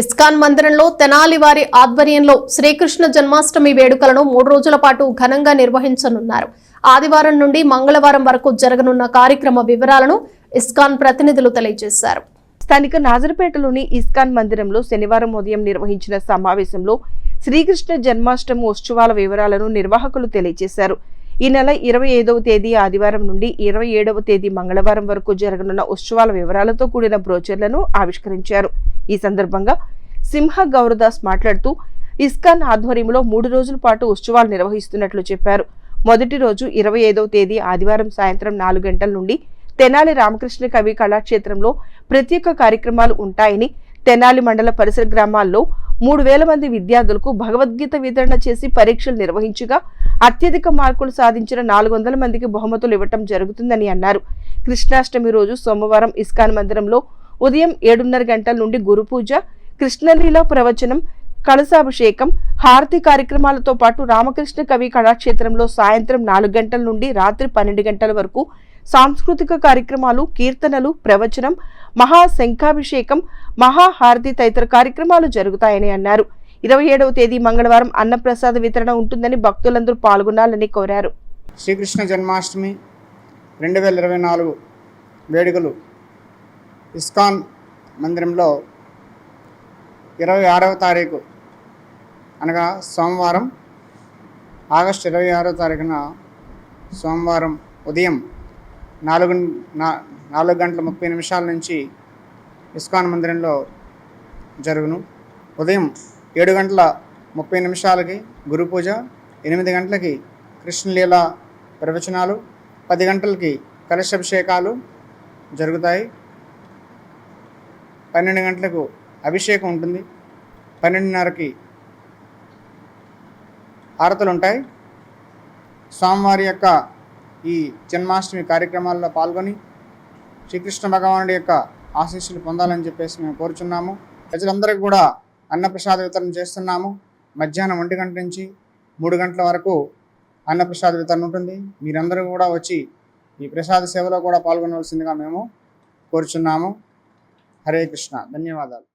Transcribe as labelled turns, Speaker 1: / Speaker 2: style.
Speaker 1: ISKCON మందిరంలో తెనాలి వారి ఆధ్వర్యంలో శ్రీకృష్ణ జన్మాష్టమి వేడుకలను మూడు రోజుల పాటు ఘనంగా నిర్వహించనున్నారు. ఆదివారం నుండి మంగళవారం వరకు జరగనున్న కార్యక్రమ వివరాలను ఇస్కాన్ ప్రతినిధులు తెలియజేశారు.
Speaker 2: స్థానిక నాజర్పేటలోని ఇస్కాన్ మందిరంలో శనివారం ఉదయం నిర్వహించిన సమావేశంలో శ్రీకృష్ణ జన్మాష్టమి ఉత్సవాల వివరాలను నిర్వాహకులు తెలియజేశారు. ఈ నెల ఇరవై ఐదవ తేదీ ఆదివారం నుండి ఇరవై ఏడవ తేదీ మంగళవారం వరకు జరగనున్న ఉత్సవాల వివరాలతో కూడిన బ్రోచర్లను ఆవిష్కరించారు. ఈ సందర్భంగా సింహ గౌరదాస్ మాట్లాడుతూ ఇస్కాన్ ఆధ్వర్యంలో మూడు రోజుల పాటు ఉత్సవాలు నిర్వహిస్తున్నట్లు చెప్పారు. మొదటి రోజు ఇరవై ఐదవ తేదీ ఆదివారం సాయంత్రం నాలుగు గంటల నుండి తెనాలి రామకృష్ణ కవి కళాక్షేత్రంలో ప్రత్యేక కార్యక్రమాలు ఉంటాయని తెనాలి మండల పరిసర గ్రామాల్లో మూడు వేల మంది విద్యార్థులకు భగవద్గీత వితరణ చేసి పరీక్షలు నిర్వహించగా అత్యధిక మార్కులు సాధించిన నాలుగు వందల మందికి బహుమతులు ఇవ్వటం జరుగుతుందని అన్నారు. కృష్ణాష్టమి రోజు సోమవారం ఇస్కాన్ మందిరంలో ఉదయం ఏడున్నర గంటల నుండి గురుపూజ కృష్ణలీల ప్రవచనం కలశాభిషేకం హారతి కార్యక్రమాలతో పాటు రామకృష్ణ కవి కళాక్షేత్రంలో సాయంత్రం నాలుగు గంటల నుండి రాత్రి పన్నెండు గంటల వరకు సాంస్కృతిక కార్యక్రమాలు కీర్తనలు ప్రవచనం మహా శంఖాభిషేకం మహాహారతి తదితర కార్యక్రమాలు జరుగుతాయని అన్నారు. ఇరవై ఏడవ తేదీ మంగళవారం అన్నప్రసాద వితరణ ఉంటుందని భక్తులందరూ పాల్గొనాలని కోరారు.
Speaker 3: శ్రీకృష్ణ జన్మాష్టమి రెండు వేల ఇరవై నాలుగు వేడుకలు ఇస్కాన్ మందిరంలో ఇరవై ఆరవ తారీఖు అనగా సోమవారం ఆగస్టు ఇరవై ఆరవ తారీఖున సోమవారం ఉదయం నాలుగు నాలుగు గంటల ముప్పై నిమిషాల నుంచి ఇస్కాన్ మందిరంలో జరుగును. ఉదయం ఏడు గంటల ముప్పై నిమిషాలకి గురు పూజ ఎనిమిది గంటలకి కృష్ణలీల ప్రవచనాలు పది గంటలకి కలశాభిషేకాలు జరుగుతాయి. పన్నెండు గంటలకు అభిషేకం ఉంటుంది. పన్నెండున్నరకి హారతులు ఉంటాయి. స్వామివారి యొక్క ఈ జన్మాష్టమి కార్యక్రమాల్లో పాల్గొని శ్రీకృష్ణ భగవానుడి యొక్క ఆశీస్సులు పొందాలని చెప్పేసి మేము కోరుచున్నాము. ప్రజలందరికీ కూడా అన్నప్రసాద వితరణ చేస్తున్నాము. మధ్యాహ్నం ఒంటి గంట నుంచి మూడు గంటల వరకు అన్నప్రసాద వితరణ ఉంటుంది. మీరందరూ కూడా వచ్చి ఈ ప్రసాద సేవలో కూడా పాల్గొనవలసిందిగా మేము కోరుచున్నాము. హరే కృష్ణ. ధన్యవాదాలు.